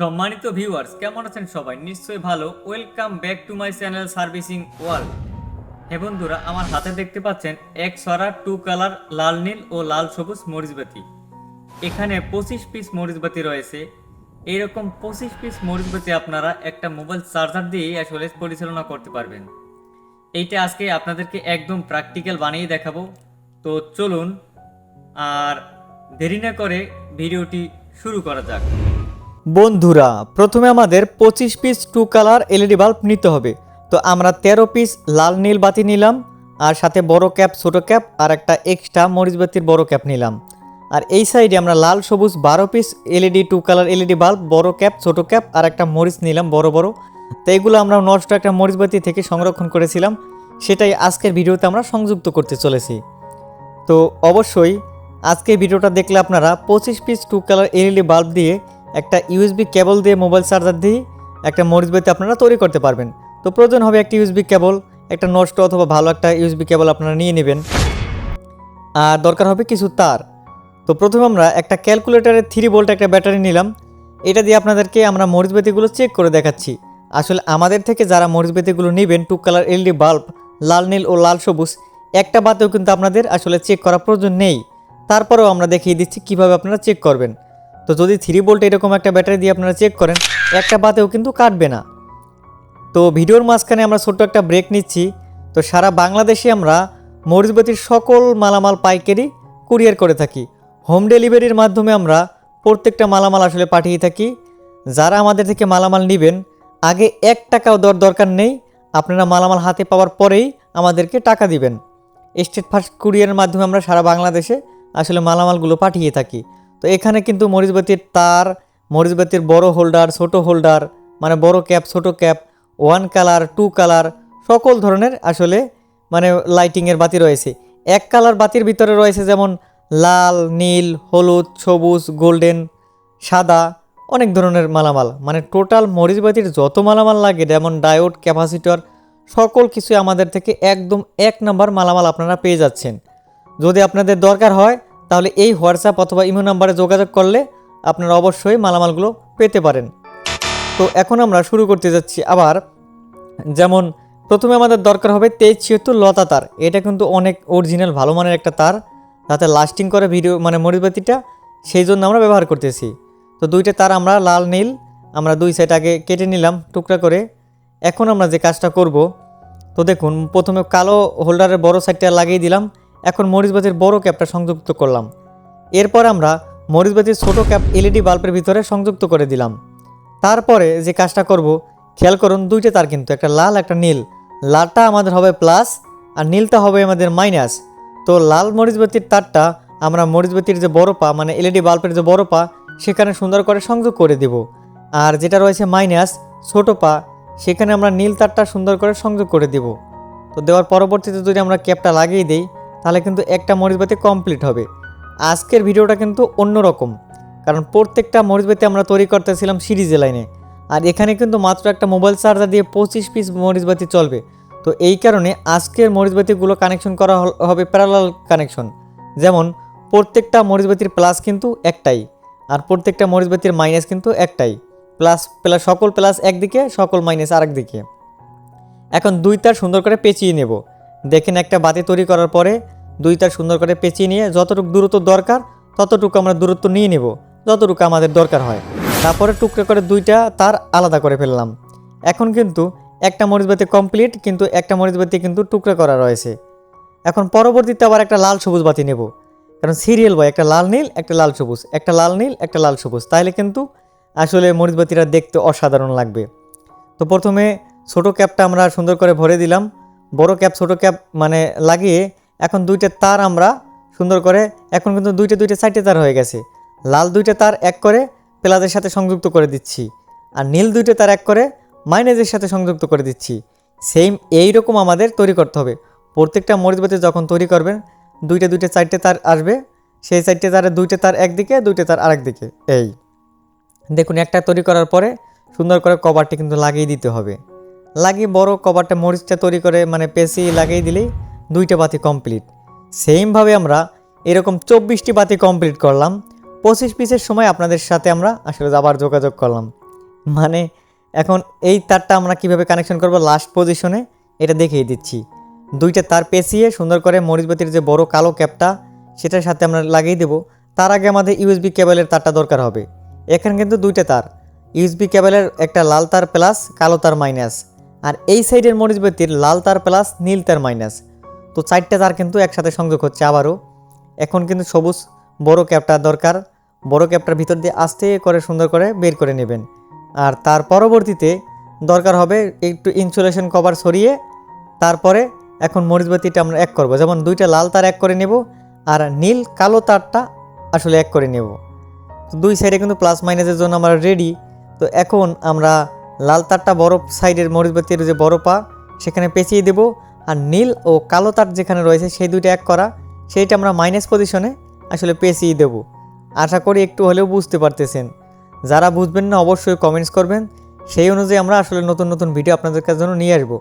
সম্মানিত ভিউয়ার্স কেমন আছেন সবাই? নিশ্চয়ই ভালো। Welcome back to my channel servicing world হে বন্ধুরা, আমার হাতে দেখতে পাচ্ছেন এক সরা টু কালার লাল নীল ও লাল সবুজ মরিচবাতি এখানে পঁচিশ পিস মরিচবাতি রয়েছে। এইরকম পঁচিশ পিস মরিচবাতি আপনারা একটা মোবাইল চার্জার দিয়েই আসলে পরিচালনা করতে পারবেন। এইটা আজকে আপনাদেরকে একদম প্র্যাকটিক্যাল বানিয়ে দেখাবো। তো চলুন, আর দেরি না করে ভিডিওটি শুরু করা যাক। বন্ধুরা, প্রথমে আমাদের পঁচিশ piece two colour LED bulb নিতে হবে। তো আমরা তেরো পিস লাল, নীল বাতি নিলাম, আর সাথে বড় ক্যাপ ছোট ক্যাপ আর একটা এক্সট্রা মরিচ বাতির বড় ক্যাপ নিলাম। আর এই সাইডে আমরা লাল, সবুজ বারো piece LED two colour LED bulb বড় ক্যাপ ছোট ক্যাপ আর একটা মরিচ নিলাম, বড় বড়। তো এইগুলো আমরা নষ্ট একটা মরিচ বাতি থেকে সংরক্ষণ করেছিলাম। সেটাই আজকের ভিডিওতে আমরা সংযুক্ত করতে চলেছি। তো অবশ্যই আজকে ভিডিওটা দেখলে আপনারা পঁচিশ piece two colour LED bulb দিয়ে একটা ইউএসবি কেবল দিয়ে মোবাইল চার্জার দিয়ে একটা মরিচ মরিচবাতি আপনারা তৈরি করতে পারবেন। তো প্রয়োজন হবে একটা ইউএসবি কেবল একটা নষ্ট অথবা ভালো একটা ইউএসবি কেবল আপনারা নিয়ে নেবেন। আর দরকার হবে কিছু তার। তো প্রথমে আমরা একটা ক্যালকুলেটারের থ্রি ভোল্ট একটা ব্যাটারি নিলাম। এটা দিয়ে আপনাদেরকে আমরা মরিচবাতিগুলো চেক করে দেখাচ্ছি। আসলে আমাদের থেকে যারা মরিচবাতিগুলো নেবেন টু কালার এলইডি বাল্ব লাল নীল ও লাল সবুজ, একটা বাতেও কিন্তু আপনাদের আসলে চেক করার প্রয়োজন নেই। তারপরেও আমরা দেখিয়ে দিচ্ছি কীভাবে আপনারা চেক করবেন। তো যদি থ্রি ভোল্ট এরকম একটা ব্যাটারি দিয়ে আপনারা চেক করেন, একটা বাতেও কিন্তু কাটবে না। তো ভিডিওর মাঝখানে আমরা ছোট্ট একটা ব্রেক নিচ্ছি। তো সারা বাংলাদেশে আমরা মরিচবাতির সকল মালামাল পাইকারি কুরিয়ার করে থাকি। হোম ডেলিভারির মাধ্যমে আমরা প্রত্যেকটা মালামাল আসলে পাঠিয়ে থাকি। যারা আমাদের থেকে মালামাল নেবেন, আগে এক টাকাও দর দরকার নেই। আপনারা মালামাল হাতে পাওয়ার পরেই আমাদেরকে টাকা দিবেন। স্টেট ফার্স্ট কুরিয়ারের মাধ্যমে আমরা সারা বাংলাদেশে আসলে মালামালগুলো পাঠিয়ে থাকি। তো এখানে কিন্তু মরিচবাতির তার মরিচবাতির বড় হোল্ডার ছোট হোল্ডার মানে বড় ক্যাপ ছোট cap one colour two colour সকল ধরনের আসলে মানে লাইটিংয়ের বাতি রয়েছে। এক কালার বাতির ভিতরে রয়েছে যেমন লাল, নীল, হলুদ, সবুজ গোল্ডেন সাদা, অনেক ধরনের মালামাল। মানে টোটাল মরিচবাতির যত মালামাল লাগে, যেমন ডায়োড ক্যাপাসিটর সকল কিছু আমাদের থেকে একদম এক নম্বর মালামাল আপনারা পেয়ে যাচ্ছেন। যদি আপনাদের দরকার হয় তাহলে এই হোয়াটসঅ্যাপ অথবা ইমো নাম্বারে যোগাযোগ করলে আপনারা অবশ্যই মালামালগুলো পেতে পারেন। তো এখন আমরা শুরু করতে যাচ্ছি আবার। যেমন, প্রথমে আমাদের দরকার হবে তেইশ ছিয়াত্তর লতা তার। এটা কিন্তু অনেক অরিজিনাল ভালো মানের একটা তার। যাতে লাস্টিং করে ভিডিও মানে মরিচবাতিটা, সেই জন্য আমরা ব্যবহার করতেছি। তো দুইটা তার আমরা লাল, নীল, আমরা দুই সাইড আগে কেটে নিলাম টুকরা করে। এখন আমরা যে কাজটা করব, তো দেখুন, প্রথমে কালো হোল্ডারের বড় সাইডটা লাগিয়ে দিলাম। এখন মরিচবাতির বড় ক্যাপটা সংযুক্ত করলাম। এরপর আমরা মরিচবাতির ছোট ক্যাপ এলইডি বাল্বের ভিতরে সংযুক্ত করে দিলাম। তারপরে যে কাজটা করব, খেয়াল করুন দুইটা তার কিন্তু, একটা লাল, একটা নীল। লালটা আমাদের হবে প্লাস আর নীলটা হবে আমাদের মাইনাস। তো লাল মরিচবাতির তারটা আমরা মরিচবাতির যে বড় পা মানে এলইডি বাল্বের যে বড় পা, সেখানে সুন্দর করে সংযোগ করে দেব। আর যেটা রয়েছে মাইনাস, ছোট পা, সেখানে আমরা নীল তারটা সুন্দর করে সংযোগ করে দেব। তো দেওয়ার পরবর্তীতে যদি আমরা ক্যাপটা লাগিয়ে দিই তাহলে কিন্তু একটা মরিচবাতি কমপ্লিট হবে। আজকের ভিডিওটা কিন্তু অন্যরকম, কারণ প্রত্যেকটা মরিচবাতি আমরা তৈরি করতেছিলাম সিরিজ লাইনে। আর এখানে কিন্তু মাত্র একটা মোবাইল চার্জার দিয়ে পঁচিশ পিস মরিচবাতি চলবে। তো এই কারণে আজকের মরিচবাতিগুলো কানেকশন করা হবে প্যারালাল কানেকশন যেমন, প্রত্যেকটা মরিচবাতির প্লাস কিন্তু একটাই, আর প্রত্যেকটা মরিচবাতির মাইনাস কিন্তু একটাই। প্লাস প্লাস সকল প্লাস একদিকে, সকল মাইনাস আরেক দিকে এখন দুই তার সুন্দর করে পেঁচিয়ে নেব। দেখেন একটা বাতি তৈরি করার পরে দুই তার সুন্দর করে পেঁচিয়ে নিয়ে যতটুকু দূরত্ব দরকার, ততটুকু আমরা দূরত্ব নিয়ে নেব, যতটুকু আমাদের দরকার হয়। তারপরে টুকরো করে দুইটা তার আলাদা করে ফেললাম। এখন কিন্তু একটা মরিচবাতি কমপ্লিট কিন্তু একটা মরিচবাতি কিন্তু টুকরো করা রয়েছে। এখন পরবর্তীতে আবার একটা লাল সবুজ বাতি নেব। কারণ সিরিয়াল বয়, একটা লাল নীল, একটা লাল সবুজ, একটা লাল নীল, একটা লাল সবুজ। তাহলে কিন্তু আসলে মরিচবাতিটা দেখতে অসাধারণ লাগবে। তো প্রথমে ছোটো ক্যাপটা আমরা সুন্দর করে ভরে দিলাম। বড় ক্যাপ, ছোট ক্যাপ মানে লাগিয়ে এখন দুইটা তার আমরা সুন্দর করে, এখন কিন্তু দুইটা দুইটা সাইডে তার হয়ে গেছে। লাল দুইটা তার এক করে প্লাজের সাথে সংযুক্ত করে দিচ্ছি আর নীল দুইটা তার এক করে মাইনাসের সাথে সংযুক্ত করে দিচ্ছি। সেম এই রকম আমাদের তৈরি করতে হবে। প্রত্যেকটা মরিচবাতি যখন তৈরি করবেন, দুইটা দুইটা চারটে তার আসবে, সেই চারটে তারে দুইটা তার একদিকে, দুইটা তার আরেক দিকে। এই। দেখুন, একটা তৈরি করার পরে সুন্দর করে কভারটি কিন্তু লাগিয়ে দিতে হবে। লাগিয়ে বড় কভারটা মরিচটা তৈরি করে মানে পেঁচি লাগিয়ে দিলেই দুইটা বাতি কমপ্লিট সেমভাবে আমরা এরকম চব্বিশটি বাতি কমপ্লিট করলাম। পঁচিশ পিসের সময় আপনাদের সাথে আমরা আসলে আবার যোগাযোগ করলাম। মানে এখন এই তারটা আমরা কীভাবে কানেকশন করব লাস্ট পজিশনে এটা দেখিয়ে দিচ্ছি। দুইটা তার পেঁচিয়ে সুন্দর করে মরিচবাতির যে বড় কালো ক্যাপটা, সেটার সাথে আমরা লাগিয়ে দেবো। তার আগে আমাদের ইউএসবি কেবলের তারটা দরকার হবে। এখানে কিন্তু দুইটা তার। ইউএসবি কেবলের একটা লাল তার প্লাস কালো তার মাইনাস আর এই সাইডের মরিচবাতির লাল তার প্লাস নীল তার মাইনাস। তো চারটা তার কিন্তু একসাথে সংযোগ হচ্ছে আবারও। এখন কিন্তু সবুজ বড় ক্যাপটা দরকার। বড় ক্যাপটার ভিতর দিয়ে আস্তে করে সুন্দর করে বের করে নেবেন। আর তার পরবর্তীতে দরকার হবে একটু ইনসুলেশন কভার সরিয়ে তারপরে এখন মরিচবাতিটা আমরা এক করব। যেমন দুইটা লাল তার এক করে নেব আর নীল কালো তারটা আসলে এক করে নেব। দুই সাইডে কিন্তু প্লাস মাইনাসের জন্য আমরা রেডি তো এখন আমরা লাল তারটা বড় সাইডের মরিচবাতির যে বড় পা, সেখানে পেঁচিয়ে দেব। আর নীল ও কালো তার যেখানে রয়েছে, সেই দুইটা এক করা। সেইটা আমরা মাইনাস পজিশনে আসলে পেঁচিয়ে দেব। আশা করি একটু হলেও বুঝতে পারতেছেন। যারা বুঝবেন না, অবশ্যই কমেন্টস করবেন। সেই অনুযায়ী আমরা আসলে নতুন নতুন ভিডিও আপনাদের কাছে জন্য নিয়ে আসব।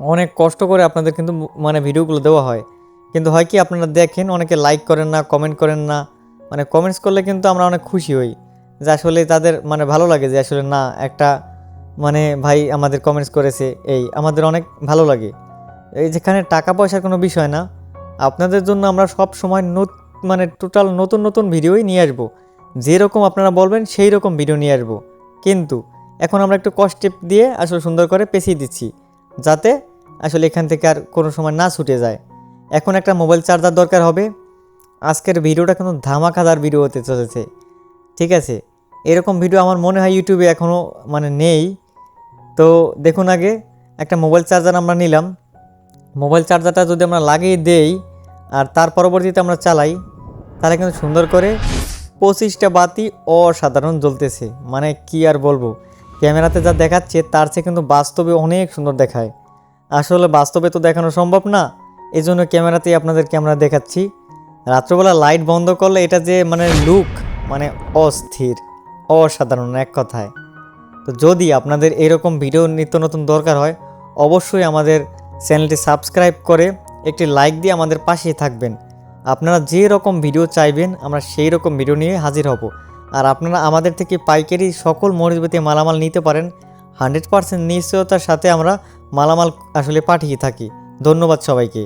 অনেক কষ্ট করে আপনাদের কিন্তু মানে ভিডিওগুলো দেওয়া হয়। কিন্তু হয় কি, আপনারা দেখেন, অনেকে লাইক করেন না কমেন্ট করেন না। মানে কমেন্টস করলে কিন্তু আমরা অনেক খুশি হই। যে আসলে তাদের মানে ভালো লাগে যে আসলে না, একটা মানে ভাই আমাদের কমেন্টস করেছে, এই, আমাদের অনেক ভালো লাগে। এই যেখানে টাকা পয়সার কোনো বিষয় না, আপনাদের জন্য আমরা সব সময় নত- মানে টোটাল নতুন নতুন ভিডিওই নিয়ে আসব। যেরকম আপনারা বলবেন, সেই রকম ভিডিও নিয়ে আসব। কিন্তু এখন আমরা একটু কস্টেপ দিয়ে আসলে সুন্দর করে পেঁচিয়ে দিচ্ছি, যাতে আসলে এখান থেকে আর কোনো সময় না ছুটে যায়। এখন একটা মোবাইল চার্জার দরকার হবে। আজকের ভিডিওটা কিন্তু ধামাকাদার ভিডিও হতে চলেছে। ঠিক আছে? এরকম ভিডিও আমার মনে হয় ইউটিউবে এখনও মানে নেই। তো দেখুন আগে একটা মোবাইল চার্জার আমরা নিলাম। মোবাইল চার্জারটা যদি আমরা লাগিয়ে দেই আর তার পরবর্তীতে আমরা চালাই, তাহলে কিন্তু সুন্দর করে পঁচিশটা বাতি অসাধারণ জ্বলতেছে। মানে কি আর বলব, ক্যামেরাতে যা দেখাচ্ছে তার চেয়ে কিন্তু বাস্তবে অনেক সুন্দর দেখায়। আসলে বাস্তবে তো দেখানো সম্ভব না এই জন্য ক্যামেরাতেই আপনাদেরকে আমরা দেখাচ্ছি। রাত্রবেলা লাইট বন্ধ করলে এটা যে মানে লুক মানে অস্থির, অসাধারণ এক কথায়। তো যদি আপনাদের এরকম ভিডিও নিত্য নতুন দরকার হয়, অবশ্যই আমাদের চ্যানেলটি সাবস্ক্রাইব করে একটি লাইক দিয়ে আমাদের পাশেই থাকবেন। আপনারা যে রকম ভিডিও চাইবেন, আমরা সেই রকম ভিডিও নিয়ে হাজির হব। আর আপনারা আমাদের থেকে পাইকারি সকল মরিচবতী মালামাল নিতে পারেন। হান্ড্রেড পার্সেন্ট নিশ্চয়তার সাথে আমরা মালামাল আসলে পাঠিয়ে থাকি। ধন্যবাদ সবাইকে.